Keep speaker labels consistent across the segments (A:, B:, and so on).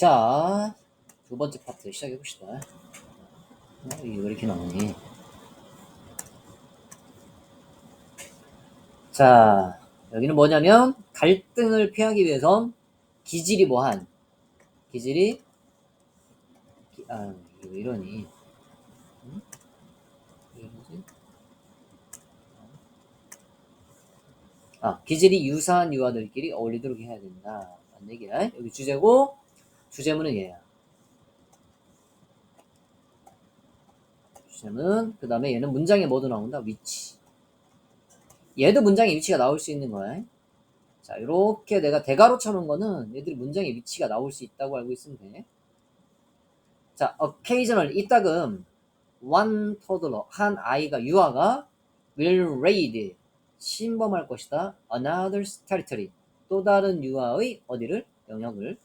A: 자, 두 번째 파트 시작해 봅시다. 어, 이게 왜 이렇게 나오니? 자, 여기는 뭐냐면 갈등을 피하기 위해선 기질이 뭐한? 기질이 기- 아, 이러니? 응? 왜 이러지? 아, 기질이 유사한 유아들끼리 어울리도록 해야 된다. 라는 얘기야. 여기 주제고, 주제문은 얘야. 주제문, 그 다음에 얘는 문장에 뭐도 나온다? 위치. 얘도 문장에 위치가 나올 수 있는 거야. 자, 이렇게 내가 대가로 쳐놓은 거는 얘들이 문장에 위치가 나올 수 있다고 알고 있으면 돼. 자, occasional, 이따금 one toddler, 한 아이가, 유아가 will raid, 침범할 것이다. another's territory, 또 다른 유아의 어디를? 영역을.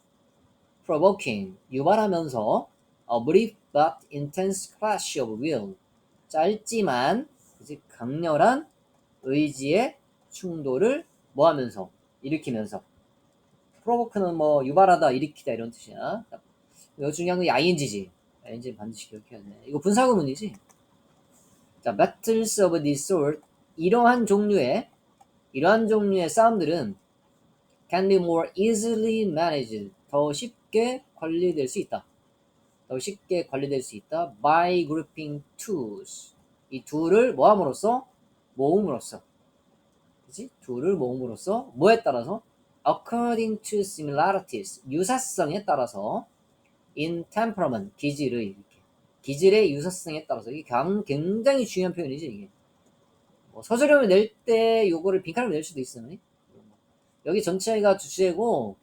A: Provoking, 유발하면서 a brief but intense clash of will, 짧지만 그치? 강렬한 의지의 충돌을 뭐 하면서? 일으키면서. provoke는 뭐 유발하다, 일으키다 이런 뜻이야. 여기 중요한 건 ing지. ing 반드시 기억해야 돼. 이거 분사구문이지. 자, battles of this sort, 이러한 종류의 이러한 종류의 싸움들은 can be more easily managed, 더 쉽게 관리될 수 있다. 더 쉽게 관리될 수 있다. by grouping tools. 이 둘을 모함으로써 모음으로써. 그지? 둘을 모음으로써 뭐에 따라서 according to similarities 유사성에 따라서 in temperament 기질의 이렇게 기질의 유사성에 따라서 이게 강- 굉장히 중요한 표현이지 이게 뭐 서술형을 낼 때 요거를 빈칸을 낼 수도 있어 여기 전체가 주제고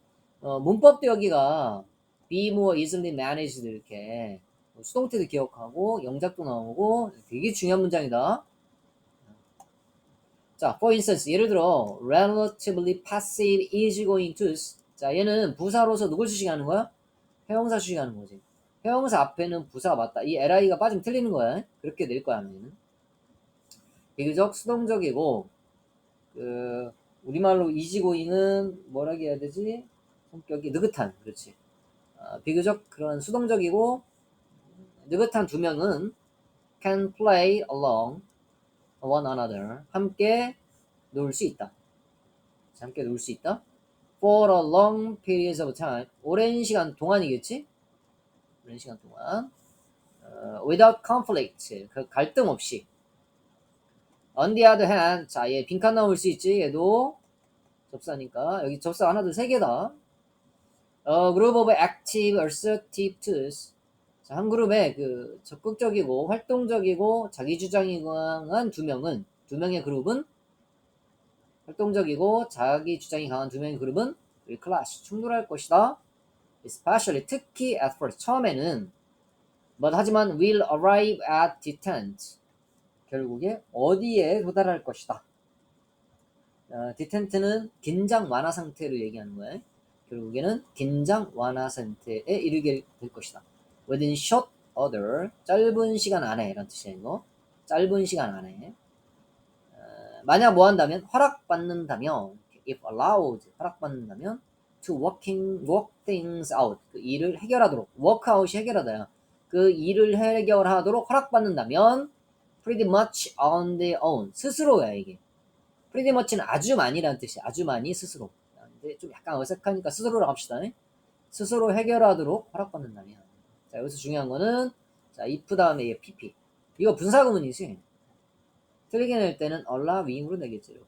A: 어, 문법도 여기가 be more easily managed 이렇게 수동태도 기억하고 영작도 나오고 되게 중요한 문장이다 자, for instance, 예를 들어, relatively passive easygoing to's. 자, 얘는 부사로서 누굴 수식하는 거야? 회용사 수식하는 거지. 회용사 앞에는 부사가 맞다. 이 li가 빠지면 틀리는 거야. 그렇게 낼 거야, 얘는. 비교적 수동적이고, 그, 우리말로 easygoing은 뭐라고 해야 되지? 성격이 느긋한, 그렇지. 아, 비교적 그런 수동적이고, 느긋한 두 명은 can play along one another 함께 놀 수 있다. 자, 함께 놀 수 있다. For a long period of time 오랜 시간 동안이겠지? 오랜 시간 동안 어, without conflict 그 갈등 없이 on the other hand 자, 얘 빈칸 나올 수 있지? 얘도 접사니까 여기 접사 하나 둘 세 개다. A group of active assertive twos 자, 한 그룹에 그 적극적이고 활동적이고 자기 주장이 강한 두 명은 두 명의 그룹은 활동적이고 자기 주장이 강한 두 명의 그룹은 will clash 충돌할 것이다. especially 특히 at first 처음에는 but 하지만 will arrive at detent 결국에 어디에 도달할 것이다. 어, detent는 긴장 완화 상태를 얘기하는 거예요. 결국에는 긴장 완화 상태에 이르게 될 것이다. within short order 짧은 시간 안에 이런 뜻이에요 짧은 시간 안에. 어, 만약 뭐 한다면 허락받는다면 if allowed 허락받는다면 to working work things out 그 일을 해결하도록 work out이 해결하다야 그 일을 해결하도록 허락받는다면 pretty much on their own 스스로야 이게. pretty much는 아주 많이라는 뜻이야. 아주 많이 스스로 근데 좀 약간 어색하니까 스스로로 합시다 스스로 해결하도록 허락받는다면 자, 여기서 중요한 거는 자, if 다음에 얘 pp. 이거 분사구문이지. 틀리게 낼 때는 allowing으로 내겠지. 이렇게.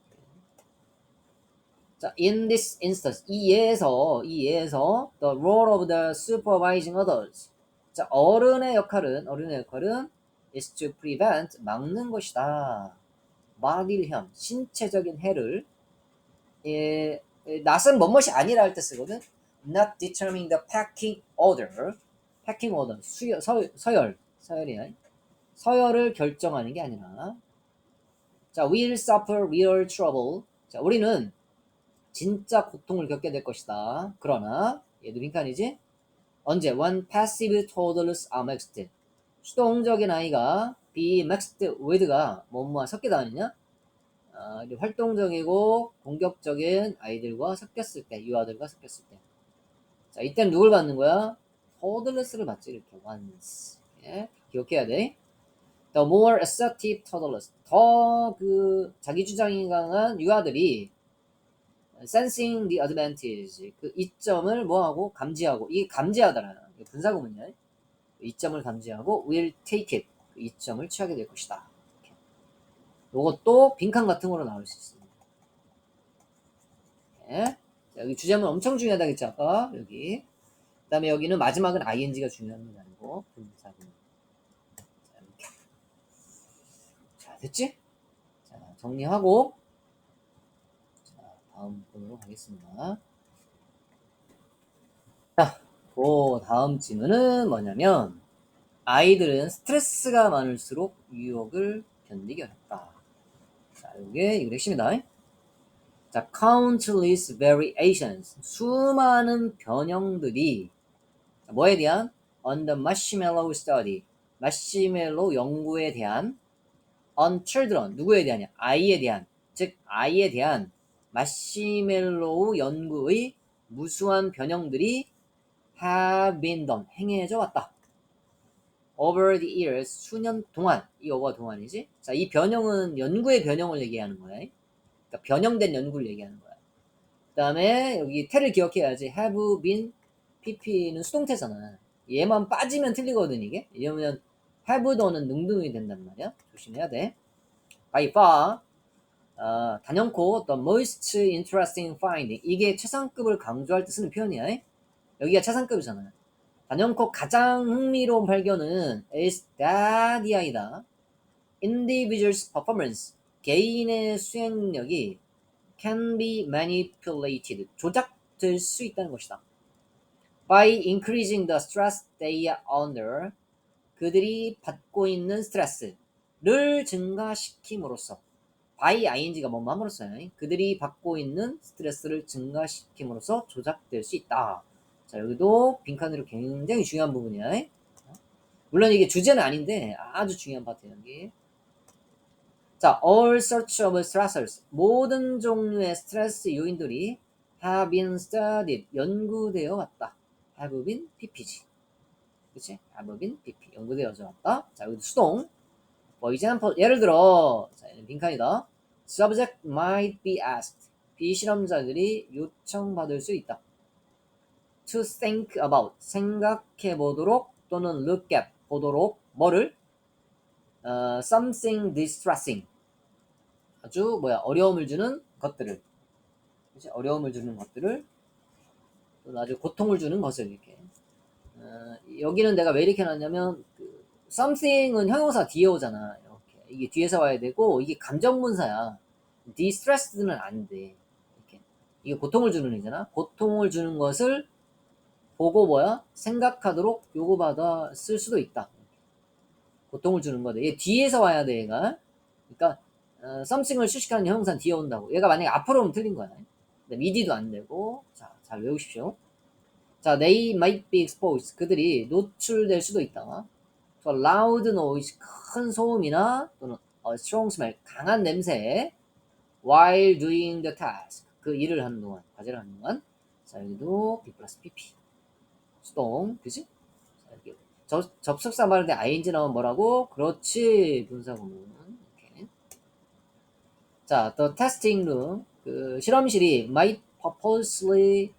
A: 자, in this instance, 이 예에서 이 예에서 the role of the supervising others. 자, 어른의 역할은 어른의 역할은 is to prevent 막는 것이다. bodily harm, 신체적인 해를 예, 예, 낯은 뭐뭇이 아니라 할 때 쓰거든. Not determining the packing order. 패킹 오더 수여, 서, 서열 서열이야 서열을 결정하는 게 아니라 자 will suffer real trouble 자 우리는 진짜 고통을 겪게 될 것이다 그러나 얘도 빈칸이지 언제 when passive toddlers are mixed 수동적인 아이가 be mixed with가 뭐뭐와 섞이다 아니냐 아, 활동적이고 공격적인 아이들과 섞였을 때 유아들과 섞였을 때 자, 이때는 누굴 받는 거야? toddlers를 받지, 이렇게. once. 예, 기억해야 돼. The more assertive toddlers. 더 그 자기 주장이 강한 유아들이 sensing the advantage. 그 이점을 뭐하고 감지하고 이게 감지하다라는 분사구문이야. 이점을 감지하고 will take it. 그 이점을 취하게 될 것이다. 이렇게. 요것도 빈칸 같은 거로 나올 수 있습니다. 예. 자, 여기 주제문 엄청 중요하다 그랬죠 아까 여기. 그 다음에 여기는 마지막은 ing가 건 아니고 분사구문. 자, 이렇게. 자, 됐지? 자, 정리하고 자, 다음 보도록 하겠습니다. 자, 그 다음 질문은 뭐냐면 아이들은 스트레스가 많을수록 유혹을 견디기 어렵다. 자, 이게 이거 핵심이다. 자, countless variations. 수많은 변형들이 뭐에 대한 on the marshmallow study. 마시멜로 연구에 대한 on children. 누구에 대한이야? 아이에 대한. 즉 아이에 대한 마시멜로우 연구의 무수한 변형들이 have been done. 행해져 왔다. Over the years 수년 동안 이 어가 동안이지? 자 이 변형은 연구의 변형을 얘기하는 거야. 그러니까 변형된 연구를 얘기하는 거야. 그 다음에 여기 태를 기억해야지. Have been pp는 수동태잖아. 얘만 빠지면 틀리거든 이게. 이러면 have done은 능동이 된단 말이야. 조심해야 돼. By far 어, 단연코 the most interesting finding. 이게 최상급을 강조할 때 쓰는 표현이야. 여기가 최상급이잖아 단연코 가장 흥미로운 발견은 is that the 아이다. individual's performance 개인의 수행력이 can be manipulated 조작될 수 있다는 것이다. by increasing the stress they are under 그들이 받고 있는 스트레스를 증가시킴으로써 by ing가 뭐뭐 함으로써요. 그들이 받고 있는 스트레스를 증가시킴으로써 조작될 수 있다. 자, 여기도 빈칸으로 굉장히 중요한 부분이야. 물론 이게 주제는 아닌데 아주 중요한 파트예요, 여기. 자, all sorts of stressors. 모든 종류의 스트레스 요인들이 have been studied. 연구되어 왔다. have been ppg. 그치? have been pp. 연구되어져 왔다. 자, 여기 수동. for example, 예를 들어, 자, 얘는 빈칸이다. subject might be asked. 비실험자들이 요청받을 수 있다. To think about 생각해 보도록 또는 look at 보도록 뭐를? 어, something distressing. 아주 뭐야 어려움을 주는 것들을. 그치? 어려움을 주는 것들을. 또는 아주 고통을 주는 것을 이렇게. 어, 여기는 내가 왜 이렇게 놨냐면 그 something은 형용사 뒤에 오잖아 이렇게. 이게 뒤에서 와야 되고 이게 감정문사야. distressed는 안돼 이렇게. 이게 고통을 주는 이잖아. 고통을 주는 것을 보고 뭐야? 생각하도록 요구받아 쓸 수도 있다. 고통을 주는 거다. 얘 뒤에서 와야 돼, 얘가. 그러니까, 어, something을 수식하는 형용사는 뒤에 온다고. 얘가 만약에 앞으로 오면 틀린 거야. 미디도 안 되고. 자, 잘 외우십시오. 자, they might be exposed. 그들이 노출될 수도 있다. to loud noise. 큰 소음이나 또는 a strong smell. 강한 냄새. while doing the task. 그 일을 하는 동안, 과제를 하는 동안. 자, 여기도 B 플러스 PP. 수동, 그지? 접속사 때 ing 나오면 뭐라고? 그렇지, 분사구문. 자, the testing room, 그 실험실이 might purposely,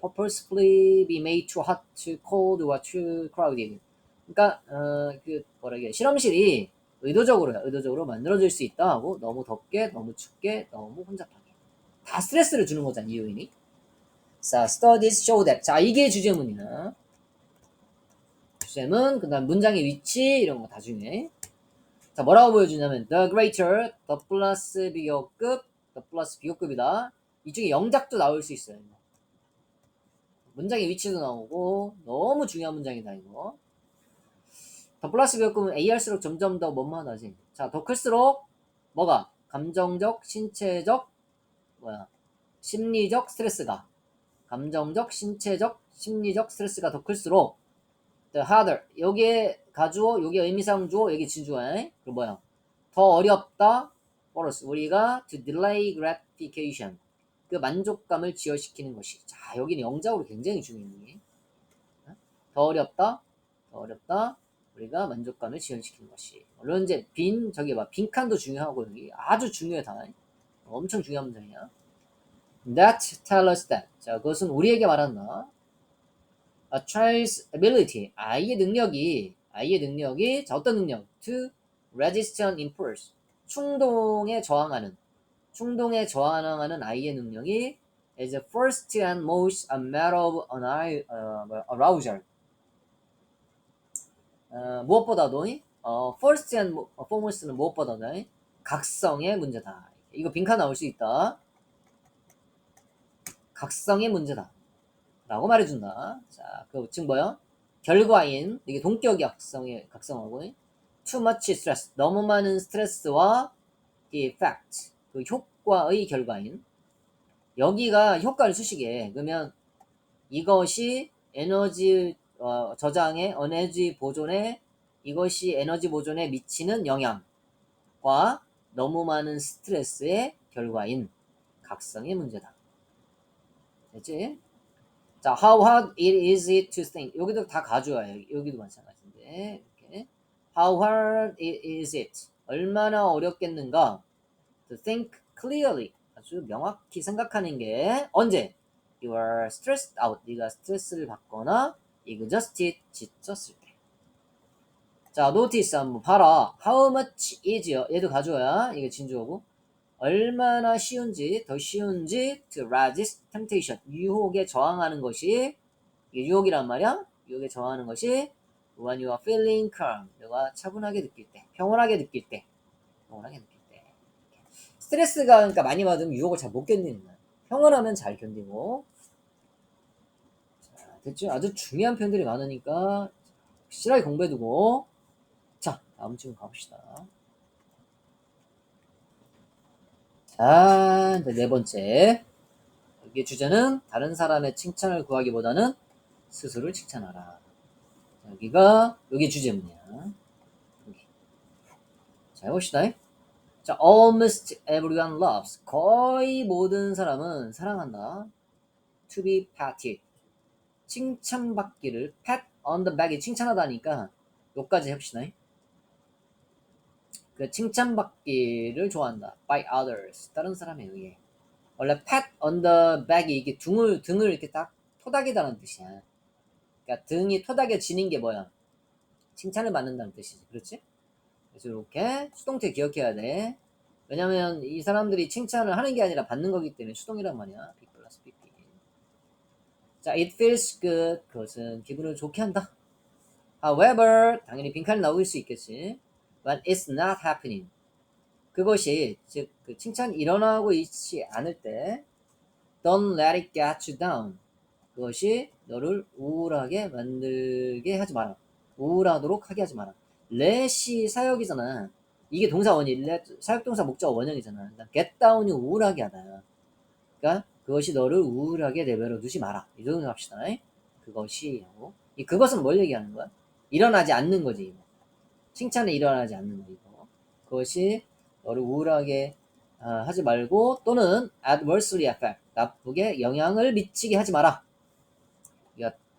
A: purposefully be made too hot, too cold, or too crowded. 그러니까 어, 그 뭐라 게 실험실이 의도적으로 의도적으로 만들어질 수 있다 하고 너무 덥게, 너무 춥게, 너무 혼잡하게 다 스트레스를 주는 거잖아 이 요인이. 자, studies show that. 자, 이게 주제문이야. 주제문, 그 다음 문장의 위치, 이런 거다 중요해. 자, 뭐라고 보여주냐면, the greater, the 플러스 비교급, the 플러스 비교급이다. 이 중에 영작도 나올 수 있어요. 문장의 위치도 나오고, 너무 중요한 문장이다, 이거. 더 플러스 비교급은 A 할수록 점점 더 뭐뭐하다지. 자, 더 클수록, 뭐가? 감정적, 신체적, 뭐야, 심리적 스트레스가 감정적, 신체적, 심리적 스트레스가 더 클수록 the harder 여기에 가주어, 여기 의미상 주어, 여기 진주어 그리고 뭐야 더 어렵다 플러스 우리가 to delay gratification 그 만족감을 지어시키는 것이. 자, 여기는 영작으로 굉장히 중요해. 더 어렵다, 더 어렵다. 우리가 만족감을 지연시키는 것이. 물론 이제 빈 저기 봐 빈칸도 중요하고 여기 아주 중요해 단어. 엄청 중요한 문장이야. That tell us that. 자, 그것은 우리에게 말한다. A child's ability. 아이의 능력이 아이의 능력이 자 어떤 능력? To resist an impulse. 충동에 저항하는 충동에 저항하는 아이의 능력이 is first and most a matter of an eye, uh, arousal. 어, 무엇보다도 어, first and foremost는 무엇보다도 각성의 문제다. 이거 빈칸 나올 수 있다. 각성의 문제다. 라고 말해준다. 자, 그 지금 뭐야? 결과인 이게 동격이 각성에 각성하고 too much stress 너무 많은 스트레스와 the effect 그 효과의 결과인 여기가 효과를 수식해 그러면 이것이 에너지 어, 저장에 에너지 보존에 이것이 에너지 보존에 미치는 영향과 너무 많은 스트레스의 결과인 각성의 문제다. 됐지? 자, how hard it is it to think. 여기도 다 가져와요. 여기도 마찬가지인데. 이렇게. How hard it is it. 얼마나 어렵겠는가? To think clearly. 아주 명확히 생각하는 게 언제? You are stressed out. 네가 스트레스를 받거나 exhausted, 지쳤을 때. 자, notice 한번 봐라. How much is요? 얘도 가져와야 이게 진주어고. 얼마나 쉬운지, 더 쉬운지 to resist temptation. 유혹에 저항하는 것이 이게 유혹이란 말이야. 유혹에 저항하는 것이 when you are feeling calm. 내가 차분하게 느낄 때, 평온하게 느낄 때, 평온하게 느낄 때. 스트레스가 그러니까 많이 받으면 유혹을 잘 못 견디는 거야. 평온하면 잘 견디고. 자, 됐죠? 아주 중요한 편들이 많으니까 확실하게 공부해두고. 자, 다음 질문 가봅시다. 자, 이제 네 번째. 여기 주제는 다른 사람의 칭찬을 구하기보다는 스스로를 칭찬하라. 여기가, 여기 주제문이야. 여기. 자, 해봅시다. 자, almost everyone loves. 거의 모든 사람은 사랑한다. to be patted. 칭찬받기를 pat on the back이 칭찬하다니까 여기까지 해봅시다. 그 칭찬받기를 좋아한다. by others. 다른 사람에 의해. 원래 pat on the back이 이게 등을 등을 이렇게 딱 토닥이다는 뜻이야. 그러니까 등이 토닥여지는 게 뭐야? 칭찬을 받는다는 뜻이지. 그렇지? 그래서 이렇게 수동태 기억해야 돼. 왜냐면 이 사람들이 칭찬을 하는 게 아니라 받는 거기 때문에 수동이란 말이야. be 플러스 pp. 자, it feels good. 그것은 기분을 좋게 한다. However, 당연히 빈칸이 나올 수 있겠지. When it's not happening. 그것이 즉 그 칭찬이 일어나고 있지 않을 때 Don't let it get you down. 그것이 너를 우울하게 만들게 하지 마라. 우울하도록 하게 하지 마라. let이 사역이잖아. 이게 동사 원이 let, 사역 동사 목적 원형이잖아. 그러니까 get down이 우울하게 하다. 그러니까 그것이 너를 우울하게 내버려 두지 마라. 이 정도 합시다. 그것이 하고 이 그것은 뭘 얘기하는 거야? 일어나지 않는 거지. 칭찬에 일어나지 않는 거 이거. 그것이 너를 우울하게 어, 하지 말고 또는 adversely affect 나쁘게 영향을 미치게 하지 마라.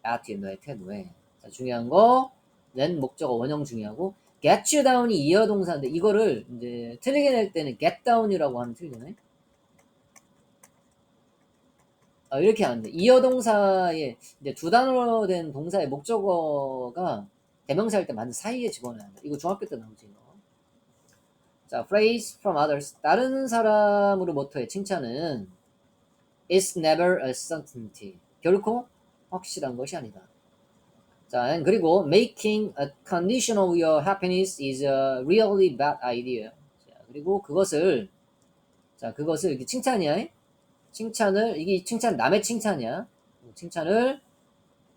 A: at 너의 태도에 자, 중요한 거는 목적어 원형 중요하고 get you down이 이어 동사인데 이거를 이제 틀리게 낼 때는 get down이라고 하면 틀리네. 아, 이렇게 하는데 이어 동사에 이제 두 단어로 된 동사의 목적어가 대명사일 때 맞는 사이에 집어넣어야. 이거 중학교 때 나오지 이거. 자, phrase from others. 다른 사람으로부터의 칭찬은 is never a certainty. 결코 확실한 것이 아니다. 자, 그리고 making a condition of your happiness is a really bad idea. 자, 그리고 그것을 자, 그것을 이게 칭찬이야. 칭찬을 이게 칭찬 남의 칭찬이야. 칭찬을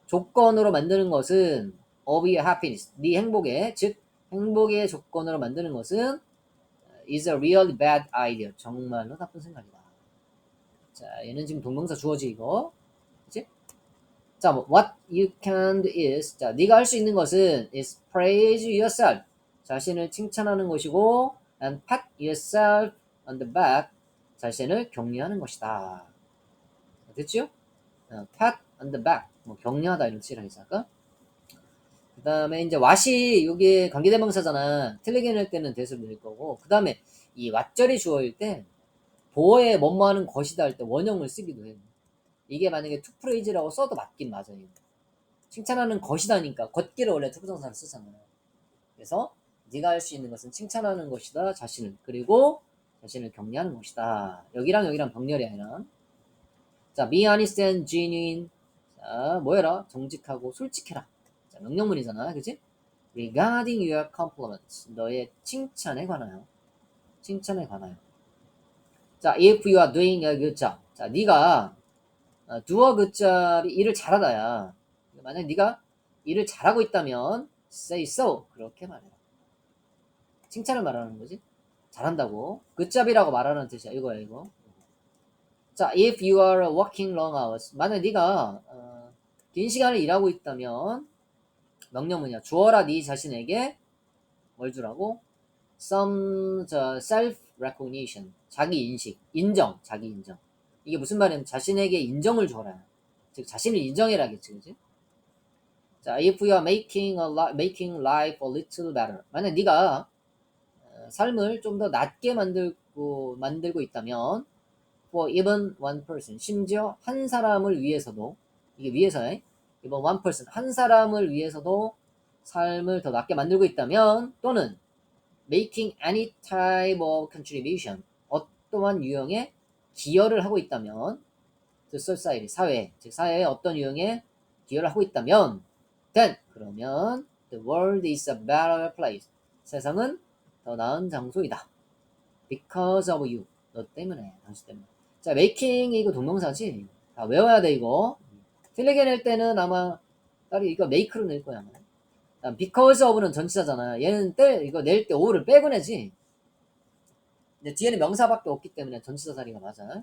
A: 조건으로 만드는 것은 of your happiness. 네 행복의 즉 행복의 조건으로 만드는 것은 is a really bad idea. 정말로 나쁜 생각이다. 자, 얘는 지금 동명사 주어지 이거. 그치? 자, 뭐, what you can do is 자, 네가 할 수 있는 것은 is praise yourself. 자신을 칭찬하는 것이고 and pat yourself on the back. 자신을 격려하는 것이다. 됐죠? 어, pat on the back 뭐 격려하다 이런 뜻이라 했어 아까 그 다음에 이제 what이 여기에 관계대명사잖아. 틀리게 낼 때는 대수를 낼 거고 그 다음에 이 왓절이 주어일 때 보어에 뭐뭐 하는 것이다 할 때 원형을 쓰기도 해. 이게 만약에 투프레이즈라고 써도 맞긴 맞아 요 칭찬하는 것이다니까. 걷기를 원래 투부정사를 쓰잖아 요 그래서 네가 할 수 있는 것은 칭찬하는 것이다 자신을. 그리고 자신을 격려하는 것이다. 여기랑 여기랑 병렬이 아니라 자 be honest 자 뭐해라. 정직하고 솔직해라. 자 명령문이잖아 그치? Regarding your compliments. 너의 칭찬에 관하여. 칭찬에 관하여. 자 if you are doing a good job. 자 네가 어, do a good job이 일을 잘하다야. 만약 네가 일을 잘하고 있다면 say so. 그렇게 말해라. 칭찬을 말하는 거지. 잘한다고. good job이라고 말하는 뜻이야. 이거야 이거. 자 if you are working long hours. 만약 네가 어, 긴 시간을 일하고 있다면 명령문이야. 주어라 네 자신에게 뭘 주라고. Some 저 self recognition 자기 인식 인정 자기 인정. 이게 무슨 말이냐면 자신에게 인정을 줘라. 즉 자신을 인정해라겠지 그지? 자 if you are making a li- making life a little better. 만약 네가 어, 삶을 좀 더 낫게 만들고 만들고 있다면 for even one person 심지어 한 사람을 위해서도 이게 위해서에 이번 one person 한 사람을 위해서도 삶을 더 낫게 만들고 있다면 또는 making any type of contribution 어떠한 유형의 기여를 하고 있다면 to society 사회 즉 사회에 어떤 유형의 기여를 하고 있다면 then 그러면 the world is a better place. 세상은 더 나은 장소이다. Because of you. 너 때문에 당신 때문에. 자 making 이거 동명사지? 다 외워야 돼 이거 틀리게 낼 때는 아마 따로 이거 make로 낼 거야 아마. 다음 because of는 전치사잖아. 얘는 때 이거 낼때 o를 빼고 내지. 근데 뒤에는 명사밖에 없기 때문에 전치사 자리가 맞아.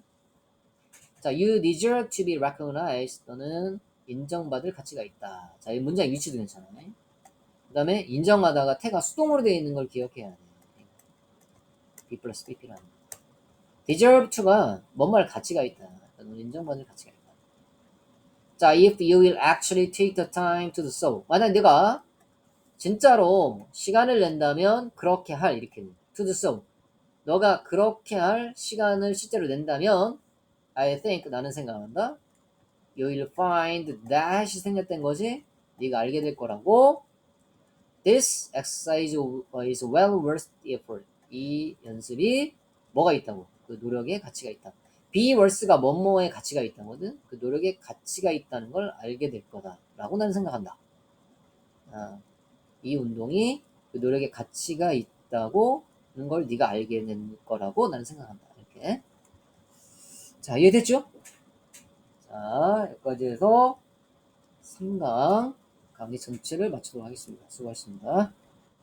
A: 자, you deserve to be recognized. 너는 인정받을 가치가 있다. 자, 이 문장 위치도 괜찮아. 그 다음에 인정하다가 태가 수동으로 되어 있는 걸 기억해야 돼. B 플러스 BP라는. deserve to가 뭔 말 가치가 있다. 너는 인정받을 가치가 있다. 자, if you will actually take the time to do so. 만약 네가 진짜로 시간을 낸다면 그렇게 할 이렇게 to do so. 너가 그렇게 할 시간을 실제로 낸다면 I think 나는 생각한다. You will find that이 생겼던 거지. 네가 알게 될 거라고. This exercise is well worth the effort. 이 연습이 뭐가 있다고? 그 노력의 가치가 있다. Be worth가 뭐뭐의 가치가 있다거든. 그 노력의 가치가 있다는 걸 알게 될 거다라고 나는 생각한다. 아, 이 운동이 그 노력의 가치가 있다고 하는 걸 네가 알게 된 거라고 나는 생각한다. 이렇게. 자, 이해됐죠? 자, 여기까지 해서 3강 강의 전체를 마치도록 하겠습니다. 수고하셨습니다.